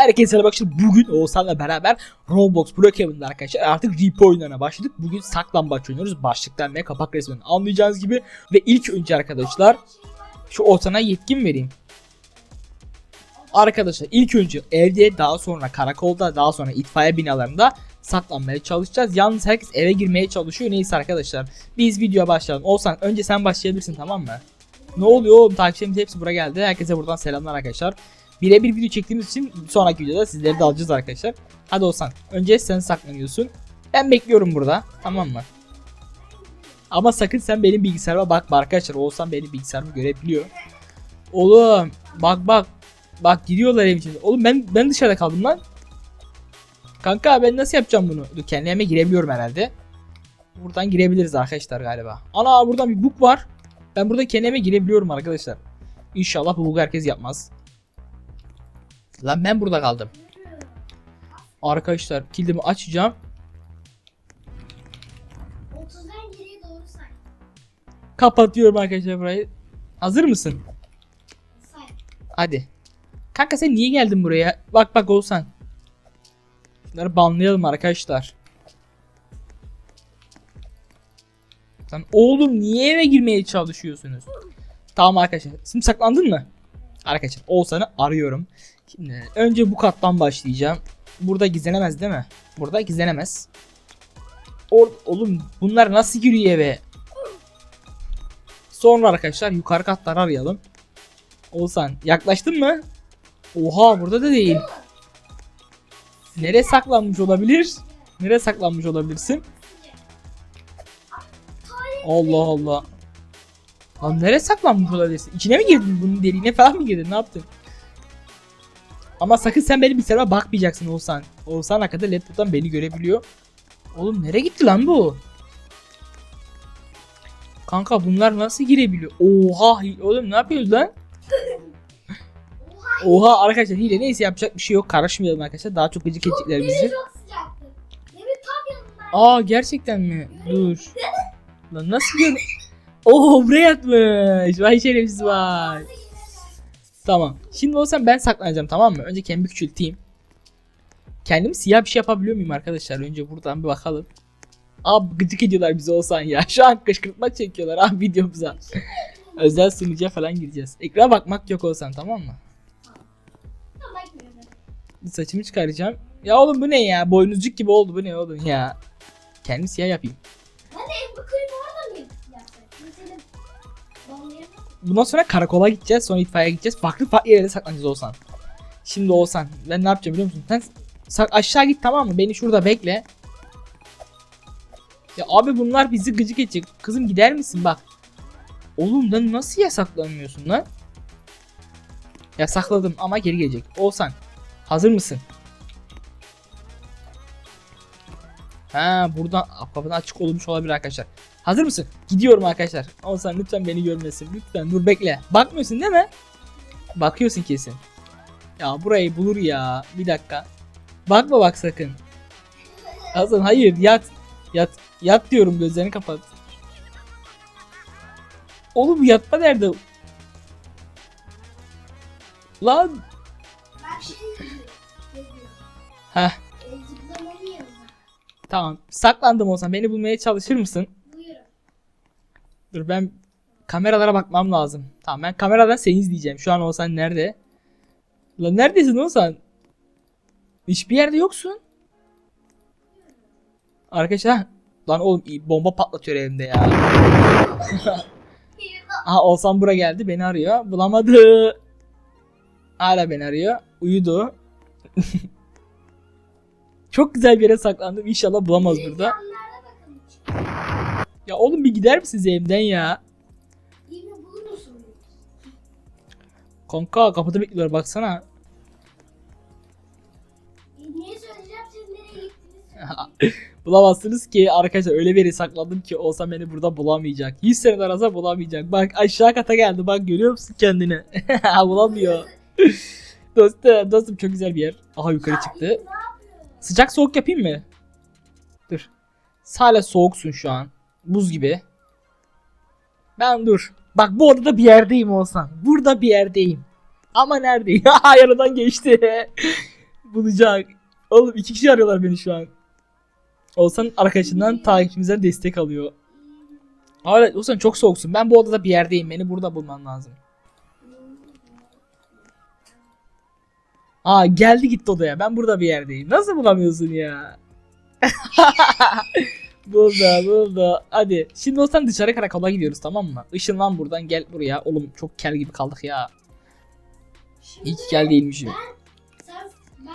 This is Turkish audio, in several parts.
Herkese selam arkadaşlar. Bugün Oğuzhan'la beraber Roblox Brookhaven'da arkadaşlar artık repo oyunlarına başladık. Bugün saklambaç oynuyoruz. Başlıktan ve kapak resminden anlayacağınız gibi. Ve ilk önce arkadaşlar şu Oğuzhan'a yetkin vereyim. Arkadaşlar ilk önce evde daha sonra karakolda daha sonra itfaiye binalarında saklanmaya çalışacağız. Yalnız herkes eve girmeye çalışıyor. Neyse arkadaşlar biz videoya başlayalım. Oğuzhan önce sen başlayabilirsin tamam mı? Ne oluyor oğlum takipçilerimiz hepsi buraya geldi. Herkese buradan selamlar arkadaşlar. Birebir video çektiğimiz için sonraki videoda sizleri de alacağız arkadaşlar. Hadi Oğuzhan önce sen saklanıyorsun. Ben bekliyorum burada tamam mı? Ama sakın sen benim bilgisayarıma bakma arkadaşlar. Oğuzhan benim bilgisayarımı görebiliyor. Oğlum bak bak. Bak gidiyorlar evin içinde. Oğlum ben ben dışarıda kaldım lan. Kanka ben nasıl yapacağım bunu? Dur kendi evime girebiliyorum herhalde. Buradan girebiliriz arkadaşlar galiba. Ana buradan bir bug var. Ben burada kendime girebiliyorum arkadaşlar. İnşallah bu bug herkes yapmaz. Lan ben burada kaldım. Arkadaşlar kilidimi açacağım. 30'dan geriye doğru say. Kapatıyorum arkadaşlar burayı. Hazır mısın? Say. Hadi. Kanka sen niye geldin buraya? Bak bak Oğuzhan. Bunları banlayalım arkadaşlar. Lan oğlum niye eve girmeye çalışıyorsunuz? Tamam arkadaşlar. Şimdi saklandın mı? Arkadaşlar Oğuzhan'ı arıyorum. Şimdi önce bu kattan başlayacağım. Burada gizlenemez değil mi? Burada gizlenemez. Or oğlum bunlar nasıl giriyor eve? Sonra arkadaşlar yukarı katları arayalım. Oğuzhan yaklaştın mı? Oha burada da değil. Nereye saklanmış olabilir? Nereye saklanmış olabilirsin? Allah Allah. Lan nereye saklanmış olabilirsin? İçine mi girdin bunun deliğine falan mı girdin? Ne yaptın? Ama sakın sen benim bilgisayarıma bakmayacaksın Oğuzhan. Oğuzhan hakikaten laptop'tan beni görebiliyor. Oğlum nereye gitti lan bu? Kanka bunlar nasıl girebiliyor? Oha oğlum ne yapıyoruz lan? Oha arkadaşlar hile neyse yapacak bir şey yok. Karışmayalım arkadaşlar. Daha çok gıcık edecekler bizi. Çok sıcaktı. Demir tam. Aa gerçekten mi? Dur. Lan nasıl gör... Oo buraya yatmış. Vay şerefsiz vay. Tamam. Şimdi olsam ben saklanacağım tamam mı? Önce kendimi küçülteyim. Kendim siyah bir şey yapabiliyor muyum arkadaşlar? Önce buradan bir bakalım. Abi gıcık ediyorlar bizi olsan ya. Şu an kışkırtma çekiyorlar abi videomuza. Özel sunucuya falan gireceğiz. Ekrana bakmak yok olsan tamam mı? Saçımı çıkaracağım. Ya oğlum bu ne ya? Boynuzcuk gibi oldu bu ne oğlum ya? Kendimi siyah yapayım. Ben de Bundan sonra karakola gideceğiz. Sonra itfaiye gideceğiz. Farklı farklı yerlere saklanacağız Oğuzhan. Şimdi Oğuzhan ben ne yapacağım biliyor musun? Sen aşağı git tamam mı? Beni şurada bekle. Ya abi bunlar bizi gıcık edecek. Kızım gider misin bak. Oğlum lan nasıl yasaklanmıyorsun lan? Yasakladım ama geri gelecek. Oğuzhan hazır mısın? Ha buradan Aa, kapının açık olmuş olabilir arkadaşlar. Hazır mısın? Gidiyorum arkadaşlar. Oğuzhan lütfen beni görmesin. Lütfen dur bekle. Bakmıyorsun değil mi? Bakıyorsun kesin. Ya burayı bulur ya. Bir dakika. Bakma bak sakın. Hasan hayır yat. Yat. Yat diyorum gözlerini kapat. Oğlum yatma nerede? Lan. Yanında. tamam. Saklandım olsan beni bulmaya çalışır mısın? Dur ben kameralara bakmam lazım. Tamam ben kameradan seni izleyeceğim. Şu an olsan nerede? Lan neredesin olsan? Hiçbir yerde yoksun. Arkadaşlar lan oğlum bomba patlatıyor evimde ya. Aha olsan bura geldi beni arıyor. Bulamadı. Hala beni arıyor. Uyudu. Çok güzel bir yere saklandım. İnşallah bulamaz burada. Ya oğlum bir gider misiniz evimden ya? Kanka kapıda bekliyorlar baksana. E, niye söyleyeceğim siz nereye gittiniz? Bulamazsınız ki arkadaşlar öyle bir yere saklandım ki olsa beni burada bulamayacak. 100 sene arasa bulamayacak. Bak aşağı kata geldi bak görüyor musun kendini? Bulamıyor. dostum, dostum çok güzel bir yer. Aha yukarı çıktı. Sıcak soğuk yapayım mı? Dur. Hala soğuksun şu an. Buz gibi. Ben dur. Bak bu odada bir yerdeyim olsan. Burada bir yerdeyim. Ama neredeyim? Ha yanından geçti. Bulacak. Oğlum iki kişi arıyorlar beni şu an. Olsan arkadaşından takipçimizden destek alıyor. Evet Olsan çok soğuksun. Ben bu odada bir yerdeyim. Beni burada bulman lazım. Aa geldi gitti odaya. Ben burada bir yerdeyim. Nasıl bulamıyorsun ya? buldu buldu. Hadi. Şimdi olsan dışarı karakola gidiyoruz tamam mı? Işınlan buradan gel buraya. Oğlum çok kel gibi kaldık ya. Şimdi İyi ki kel değilmişim. sen ben.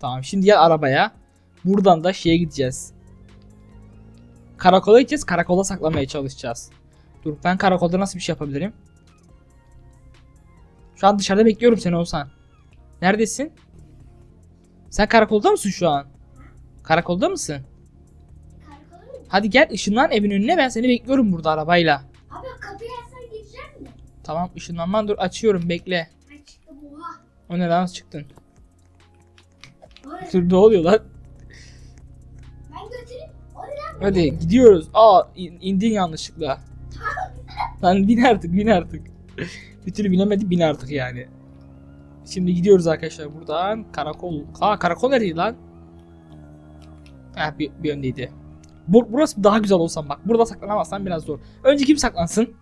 Tamam şimdi gel arabaya. Buradan da şeye gideceğiz. Karakola gideceğiz. Karakola saklamaya çalışacağız. Dur ben karakolda nasıl bir şey yapabilirim? Şu an dışarıda bekliyorum seni olsan. Neredesin? Sen karakolda mısın şu an? Karakolda mısın? Hadi gel ışınlan evin önüne ben seni bekliyorum burada arabayla. Abi kapıyı açsan girecek mi? Tamam ışınlanman dur açıyorum bekle. Ay çıktım oha. O ne lan çıktın? Oraya Dur ne oluyor lan? ben götüreyim. O ne lan? Hadi gidiyoruz. Aa in- indin yanlışlıkla. Lan bin artık bin artık. bir türlü binemedi bin artık yani. Şimdi gidiyoruz arkadaşlar buradan. Karakol. Aa karakol neredeydi lan? Ha bir, bir öndeydi. Bu, burası daha güzel olsam bak. Burada saklanamazsan biraz zor. Önce kim saklansın?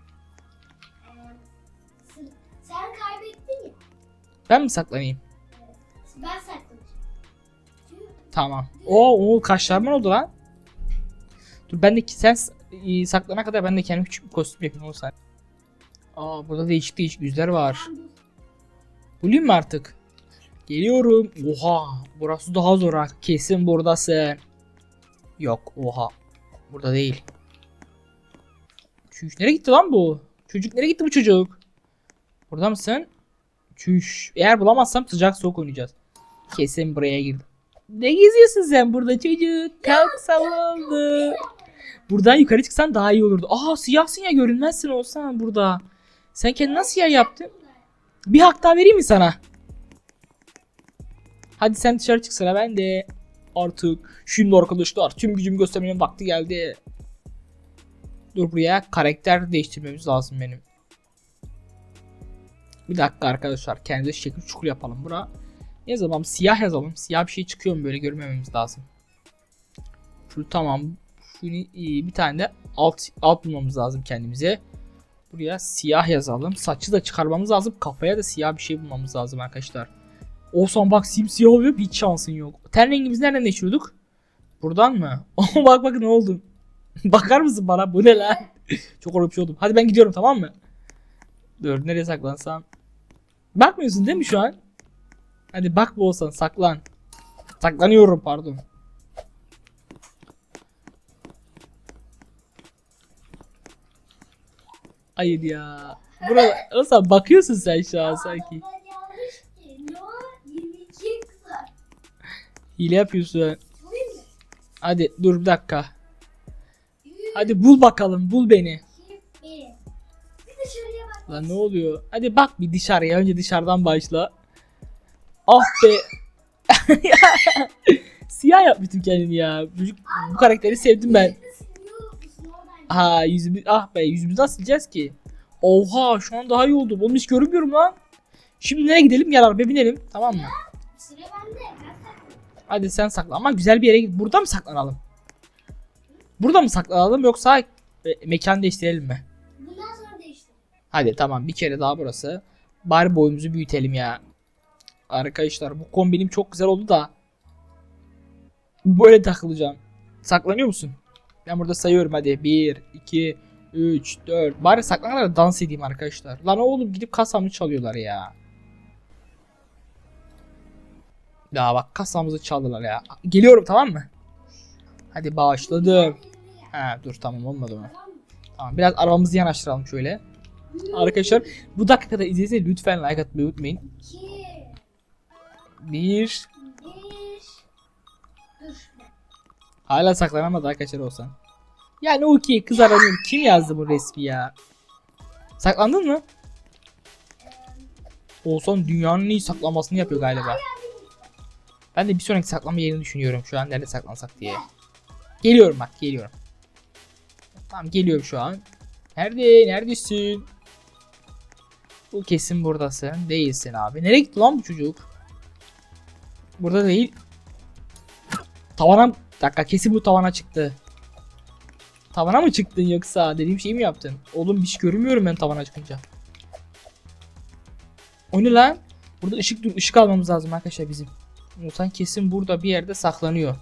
Sen- kaybettin ya. Ben mi saklanayım? Ben saklanacağım. Tamam. Oo, o kaşlar mı oldu lan? Dur ben de sen e, saklana kadar ben de kendim küçük bir kostüm yapayım o. Aa burada değişik değişik yüzler var. Bulayım mı artık? Geliyorum. Oha. Burası daha zor ha. Kesin buradasın. Yok. Oha. Burada değil. Çüş. Nereye gitti lan bu? Çocuk nereye gitti bu çocuk? Burada mısın? Çüş. Eğer bulamazsam sıcak soğuk oynayacağız. Kesin buraya girdi. Ne geziyorsun sen burada çocuk? Kalk sallandı. Buradan yukarı çıksan daha iyi olurdu. Aa siyahsın ya görünmezsin olsan burada. Sen kendini nasıl siyah yaptın? Bir hak daha vereyim mi sana? Hadi sen dışarı çık sıra ben de. Artık şimdi arkadaşlar tüm gücümü göstermenin vakti geldi. Dur buraya karakter değiştirmemiz lazım benim. Bir dakika arkadaşlar kendimize şekil çukur yapalım bura. Yazalım siyah yazalım. Siyah bir şey çıkıyor mu böyle görmememiz lazım. Şu tamam. Şunu bir tane de alt alt bulmamız lazım kendimize. Buraya siyah yazalım. Saçı da çıkarmamız lazım. Kafaya da siyah bir şey bulmamız lazım arkadaşlar. Olsan bak simsiyah oluyor hiç şansın yok. Ten rengimizi nereden değiştiriyorduk? Buradan mı? Oh bak bak ne oldu. Bakar mısın bana bu ne lan? Çok korkup şey oldum. Hadi ben gidiyorum tamam mı? Dur nereye saklansam? Bakmıyorsun değil mi şu an? Hadi bak bu olsan saklan. Saklanıyorum pardon. Hayır ya. Burada bakıyorsun sen şu an sanki. Ben yanlış ki. Ne o? 22 kızar. Hile yapıyorsun. Hadi dur bir dakika. Hadi bul bakalım bul beni. 2, 1. Bir dışarıya bak. Lan ne oluyor? Hadi bak bir dışarıya önce dışarıdan başla. Ah be. Siyah yapmıştım kendimi ya. Çocuk, bu karakteri sevdim ben. Ha yüzümü ah be yüzümüzü nasıl sileceğiz ki? Oha şu an daha iyi oldu. Oğlum hiç görünmüyorum lan. Şimdi nereye gidelim? Gel arabaya binelim. Tamam mı? Sıra bende. Hadi sen sakla ama güzel bir yere git. Burada mı saklanalım? Burada mı saklanalım yoksa e, mekan değiştirelim mi? Bundan sonra değiştir. Hadi tamam bir kere daha burası. Bari boyumuzu büyütelim ya. Arkadaşlar bu kombinim çok güzel oldu da. Böyle takılacağım. Saklanıyor musun? Ben burada sayıyorum hadi. 1, 2, 3, 4. Bari saklanarak da dans edeyim arkadaşlar. Lan oğlum gidip kasamı çalıyorlar ya. Ya bak kasamızı çaldılar ya. Geliyorum tamam mı? Hadi başladım. Ha dur tamam olmadı mı? Tamam biraz arabamızı yanaştıralım şöyle. Arkadaşlar bu dakikada izlediyseniz lütfen like atmayı unutmayın. 2, 1 1. Dur. Hala saklanamadı arkadaşlar olsan. Yani o ki kız aranıyor. Kim yazdı bu resmi ya? Saklandın mı? Olsan dünyanın iyi saklamasını yapıyor galiba. Ben de bir sonraki saklama yerini düşünüyorum şu an nerede saklansak diye. Geliyorum bak geliyorum. Tamam geliyorum şu an. Nerede? Neredesin? Bu kesin buradasın. Değilsin abi. Nereye gitti lan bu çocuk? Burada değil. Tavana... Dakika kesin bu tavana çıktı. Tavana mı çıktın yoksa dediğim şeyi mi yaptın? Oğlum bir şey görmüyorum ben tavana çıkınca. O ne lan? Burada ışık dur ışık almamız lazım arkadaşlar bizim. Olsan kesin burada bir yerde saklanıyor.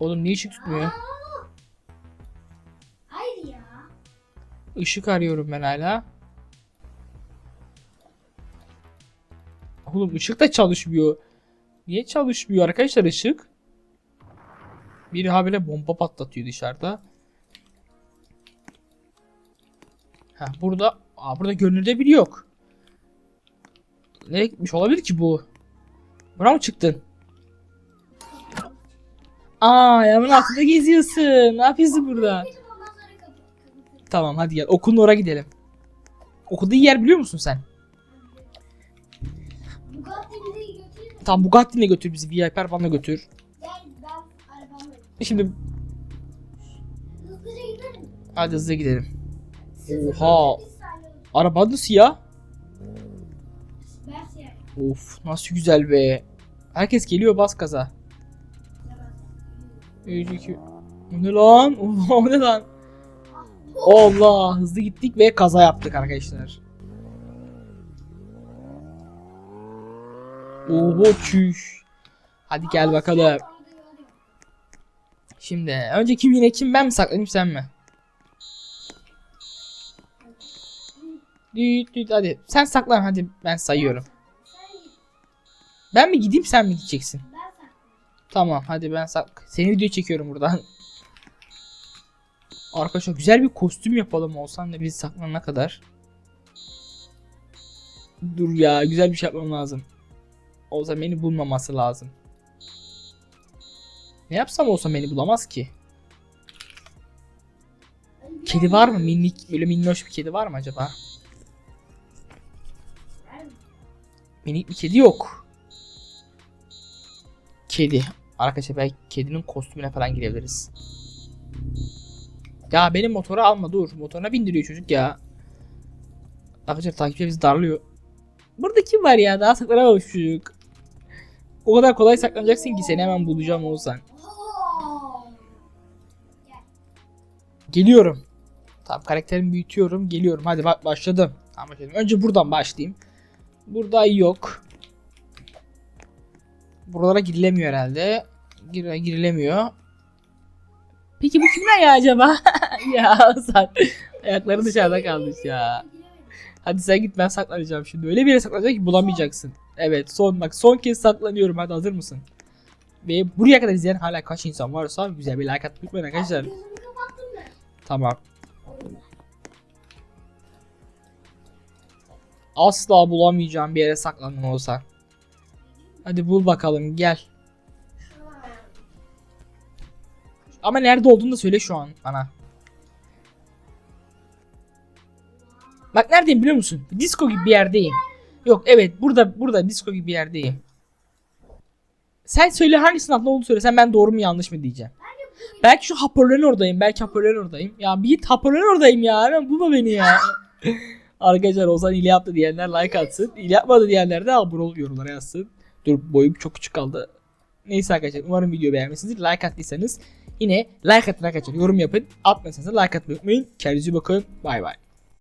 Oğlum niye ışık tutmuyor? Hayır ya. Işık arıyorum ben hala. Oğlum ışık da çalışmıyor. Niye çalışmıyor arkadaşlar ışık? Biri habire bomba patlatıyor dışarıda. Ha burada Aa, burada görünürde biri yok. Nereye gitmiş olabilir ki bu? Buna mı çıktın? Aa ayağımın altında geziyorsun. Ne yapıyorsun burada? Tamam hadi gel. Okulun oraya gidelim. Okuduğu yer biliyor musun sen? Tamam Bugatti'ne götür bizi. VIP arabanla götür. Şimdi hadi hızlı gidelim. Oha. Araba da siyah. Of nasıl güzel be. Herkes geliyor bas gaza. 3 2 O ne lan? O ne lan? Allah hızlı gittik ve kaza yaptık arkadaşlar. Oho çüş. Hadi gel bakalım. Şimdi önce kim yine kim ben mi saklanayım sen mi? Düt düt hadi sen saklan hadi ben sayıyorum. Ben mi gideyim sen mi gideceksin? Tamam hadi ben sak seni video çekiyorum buradan. Arkadaşlar güzel bir kostüm yapalım olsan da biz saklanana kadar. Dur ya güzel bir şey yapmam lazım. Olsa beni bulmaması lazım. Ne yapsam olsa beni bulamaz ki. Kedi var mı? Minik böyle minnoş bir kedi var mı acaba? Minik bir kedi yok. Kedi. Arkadaşlar belki kedinin kostümüne falan girebiliriz. Ya benim motoru alma dur. Motoruna bindiriyor çocuk ya. Arkadaşlar takipçi bizi darlıyor. Burada kim var ya? Daha saklanamamış çocuk. O kadar kolay saklanacaksın ki seni hemen bulacağım olsan. Geliyorum. Tamam karakterimi büyütüyorum. Geliyorum. Hadi bak başladım. Tamam başladım. Önce buradan başlayayım. Burada yok. Buralara girilemiyor herhalde. Gir girilemiyor. Peki bu kimler ya acaba? ya sen ayakları dışarıda kalmış ya. Hadi sen git ben saklanacağım şimdi. Öyle bir yere saklanacak ki bulamayacaksın. Evet son bak son kez saklanıyorum. Hadi hazır mısın? Ve buraya kadar izleyen hala kaç insan varsa güzel bir like atmayı unutmayın arkadaşlar. Tamam. Asla bulamayacağım bir yere saklandın olsa. Hadi bul bakalım gel. Ama nerede olduğunu da söyle şu an bana. Bak neredeyim biliyor musun? Disco gibi bir yerdeyim. Yok evet burada burada disco gibi bir yerdeyim. Sen söyle hangisinin altında olduğunu söylesen ben doğru mu yanlış mı diyeceğim. Belki şu hoparlörün oradayım. Belki hoparlörün oradayım. Ya bir git hoparlörün oradayım ya. Hemen bulma beni ya. Arkadaşlar Ozan hile yaptı diyenler like atsın. Hile yapmadı diyenler de abone ol yorumlara yazsın. Dur boyum çok küçük kaldı. Neyse arkadaşlar umarım video beğenmişsinizdir. Like attıysanız yine like atın arkadaşlar. Yorum yapın. Atmazsanız da like atmayı unutmayın. Kendinize bakın. Bay bay.